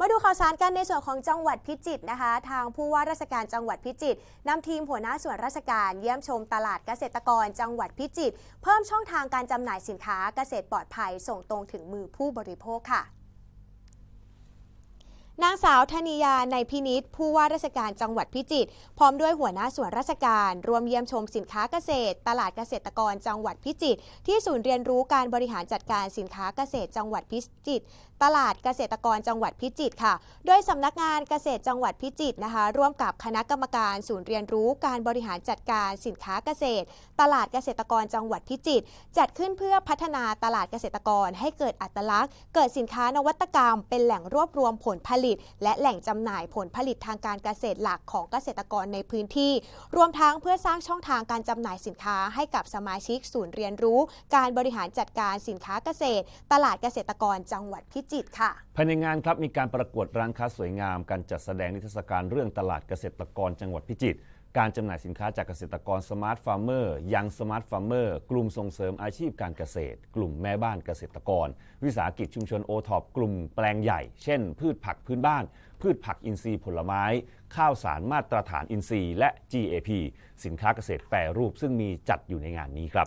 มาดูข่าวสารกันในส่วนของจังหวัดพิจิตรนะคะ ทางผู้ว่าราชการจังหวัดพิจิตรนำทีมหัวหน้าส่วนราชการเยี่ยมชมตลาดเกษตรกรจังหวัดพิจิตรเพิ่มช่องทางการจำหน่ายสินค้าเกษตรปลอดภัยส่งตรงถึงมือผู้บริโภคค่ะ นางสาวธนิยาในพินิษผู้ว่าราชการจังหวัดพิจิตรพร้อมด้วยหัวหน้าส่วนราชการรวมเยี่ยมชมสินค้าเกษตร ตลาดเกษตรกรจังหวัดพิจิตรที่ศูนย์เรียนรู้การบริหารจัดการสินค้าเกษตรจังหวัดพิจิตรตลาดเกษตรกรจังหวัดพิจิตรค่ะ โดยสำนักงานเกษตรจังหวัดพิจิตรนะคะ ร่วมกับคณะกรรมการศูนย์เรียนรู้การบริหารจัดการสินค้าเกษตร ตลาดเกษตรกรจังหวัดพิจิตรจัดขึ้นเพื่อพัฒนาตลาดเกษตรกรให้เกิดอัตลักษณ์ เกิดสินค้านวัตกรรม เป็นแหล่งรวบรวมผลผลิตและแหล่งจำหน่ายผลผลิตทางการเกษตรหลักของเกษตรกรในพื้นที่ รวมทั้งเพื่อสร้างช่องทางการจำหน่ายสินค้าให้กับสมาชิกศูนย์เรียนรู้ การบริหารจัดการสินค้าเกษตร ตลาดเกษตรกรจังหวัดพิจิตรค่ะ ภายในงานครับมีการประกวดร้านค้าสวยงาม การจัดแสดงนิทรรศการเรื่องตลาดเกษตรกรจังหวัดพิจิตร การจำหน่ายสินค้าจากเกษตรกรสมาร์ทฟาร์มเมอร์ยังสมาร์ทฟาร์มเมอร์กลุ่มส่งเสริมอาชีพการเกษตร กลุ่มแม่บ้านเกษตรกร วิสาหกิจชุมชนโอท็อปกลุ่มแปลงใหญ่ เช่น พืชผักพื้นบ้าน พืชผักอินทรีย์ผลไม้ ข้าวสารมาตรฐานอินทรีย์ และ GAP สินค้าเกษตรแปรรูปซึ่งมีจัดอยู่ในงานนี้ครับ